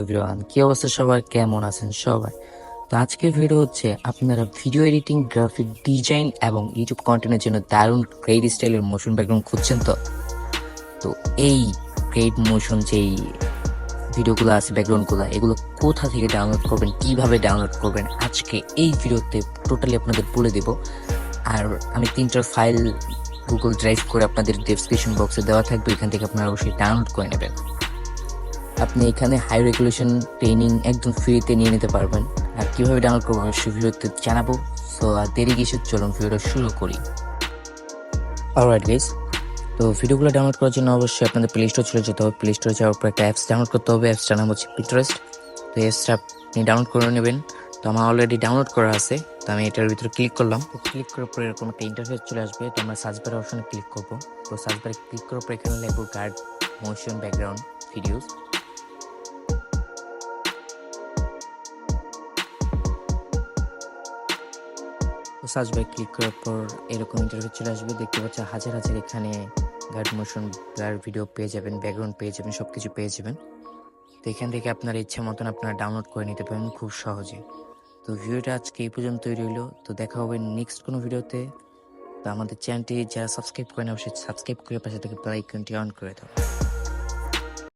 Everyone কি অবস্থা সবার, কেমন আছেন সবাই? তো আজকের ভিডিও হচ্ছে আপনারা ভিডিও এডিটিং গ্রাফিক ডিজাইন এবং ইউটিউব কন্টেন্টের জন্য দারুণ ক্রেড স্টাইলের মোশন ব্যাকগ্রাউন্ড খুঁজছেন তো? তো এই ক্রেড মোশন যেই ভিডিওগুলো আছে ব্যাকগ্রাউন্ডগুলো এগুলো কোথা থেকে ডাউনলোড করবেন, কীভাবে ডাউনলোড করবেন, আজকে এই ভিডিওতে টোটালি আপনাদের বলে দেব। আর আমি তিনটার ফাইল গুগল ড্রাইভ করে আপনাদের ডেসক্রিপশন বক্সে দেওয়া থাকবে, এখান থেকে আপনারা অবশ্যই ডাউনলোড করে নেবেন। আপনি এখানে হাই রেগুলেশন ট্রেনিং একদম ফ্রিতে নিয়ে নিতে পারবেন। আর কীভাবে ডাউনলোড করব অবশ্যই ভিডিওতে জানাব। সো আর দেরি কিছু চলুন ভিডিওটা শুরু করি। অলরাইট গাইস তো ভিডিওগুলো ডাউনলোড করার জন্য অবশ্যই আপনাদের প্লে স্টোর চলে যেতে হবে। প্লে স্টোরে যাওয়ার পর একটা অ্যাপস ডাউনলোড করতে হবে। অ্যাপসটার নাম হচ্ছে পিন্টারেস্ট তো অ্যাপসটা আপনি ডাউনলোড করে নেবেন। তো আমার অলরেডি ডাউনলোড করা আছে। তো আমি এটার ভিতরে ক্লিক করলাম। ক্লিক করার পর এরকম একটা ইন্টারফেস চলে আসবে। তো আমরা সার্চ বারের অপশনে ক্লিক করব। তো সার্চ বারে ক্লিক করার পর এখানে লাগবে guard motion background videos search by click করার পর এরকম ইন্টারভিউ চলে আসবে। দেখতে পাচ্ছেন হাজার হাজার এখানে গার্ড মোশন ব্লার ভিডিও পেয়ে যাবেন ব্যাকগ্রাউন্ড পেয়ে যাবেন সব কিছু পেয়ে যাবেন। তো এখান থেকে আপনার ইচ্ছে মতন আপনারা ডাউনলোড করে নিতে পারেন খুব সহজে। তো ভিডিওটা আজকে এই পর্যন্তই রইল তো দেখা হবে নেক্সট কোনো ভিডিওতে। তো আমাদের চ্যানেলটি যারা সাবস্ক্রাইব করে না অবশ্যই সাবস্ক্রাইব করে পাশে থেকে বেল আইকনটি অন করে দাও।